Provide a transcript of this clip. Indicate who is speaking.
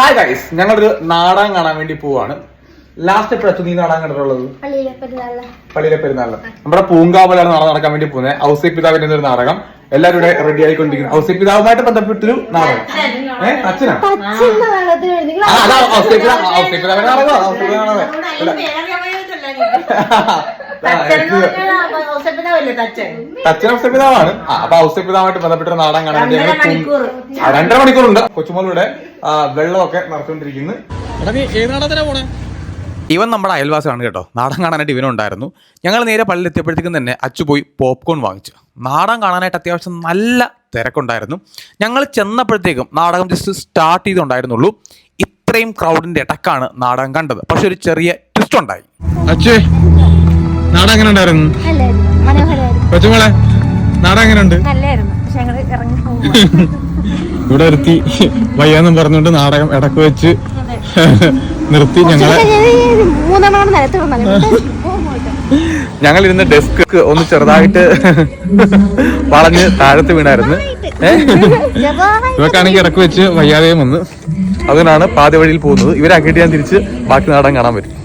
Speaker 1: Hi guys ഞങ്ങളൊരു നാടകം കാണാൻ വേണ്ടി പോവാണ്. ലാസ്റ്റ് എപ്പോഴാ നീ നാടകം കണ്ടിട്ടുള്ളത്?
Speaker 2: പള്ളിയിലെ
Speaker 1: പെരുന്നാളിൽ നമ്മുടെ പൂങ്കാവലാണ് നാടകം നടക്കാൻ വേണ്ടി പോകുന്നത്. ഔസി പിതാവിന്റെ ഒരു നാടകം. എല്ലാവരും ഇവിടെ റെഡി ആയിക്കൊണ്ടിരിക്കുന്നു. ഔസി പിതാവുമായിട്ട് ബന്ധപ്പെട്ടൊരു നാടകം. ഏഹ് അച്ഛനാ? അതാ ഔസേ പിതാവ് ഔസേ പിതാവിന്റെ നാടകം. ഔസേ നാടകം അച്ഛൻ ഔസേ പിതാവാണ് ആ, അപ്പൊ ഔസ പിതാവായിട്ട് ബന്ധപ്പെട്ട ഒരു നാടകം കാണാൻ വേണ്ടി ഞങ്ങൾ പൂ- ആ, രണ്ടര മണിക്കൂറുണ്ട്. കൊച്ചുമോളിവിടെ ആ, വെള്ളമൊക്കെ നടത്തിക്കൊണ്ടിരിക്കുന്നു എടാ നീ ഏത് നാടകത്തിനാ പോണേ? ഇവൻ നമ്മുടെ അയൽവാസിയാണ് കേട്ടോ. നാടൻ കാണാനായിട്ട് ഇവനുണ്ടായിരുന്നു ഞങ്ങൾ നേരെ പള്ളിയിൽ എത്തിയപ്പോഴത്തേക്കും തന്നെ അച്ചു പോയി പോപ്കോൺ വാങ്ങിച്ചു. നാടൻ കാണാനായിട്ട് അത്യാവശ്യം നല്ല തിരക്കുണ്ടായിരുന്നു. ഞങ്ങൾ ചെന്നപ്പോഴത്തേക്കും നാടകം ജസ്റ്റ് സ്റ്റാർട്ട് ചെയ്തുണ്ടായിരുന്നുള്ളൂ ഇത്രയും ക്രൗഡിന്റെ ഇടക്കാണ് നാടകം കണ്ടത്. പക്ഷെ ഒരു ചെറിയ ട്വിസ്റ്റ് ഉണ്ടായി. അച്ഛേ നാടകം എങ്ങനെ ഉണ്ടായിരുന്നു? കൊച്ചുമോളെ നാടകം എങ്ങനെ ഉണ്ട്
Speaker 2: നല്ലായിരുന്നു. പക്ഷെ ഞങ്ങൾ ഇറങ്ങി പോകും
Speaker 1: ഇവിടെ ഒരുത്തി വയ്യാന്നും പറഞ്ഞുകൊണ്ട് നാടകം ഇടയ്ക്ക് വെച്ച് നിർത്തി ഞങ്ങളെ. ഞങ്ങൾ ഇരുന്ന് ഡെസ്ക് ഒന്ന് ചെറുതായിട്ട് വളഞ്ഞ് താഴത്ത് വീണായിരുന്നു. ഇവക്കാണെങ്കിൽ ഇടയ്ക്ക് വെച്ച് വയ്യാതെയും വന്ന്. അതിനാണ് പാതി വഴിയിൽ പോകുന്നത്. ഇവരാക്കിയിട്ട് ഞാൻ തിരിച്ച് ബാക്കി നാടകം കാണാൻ പറ്റും.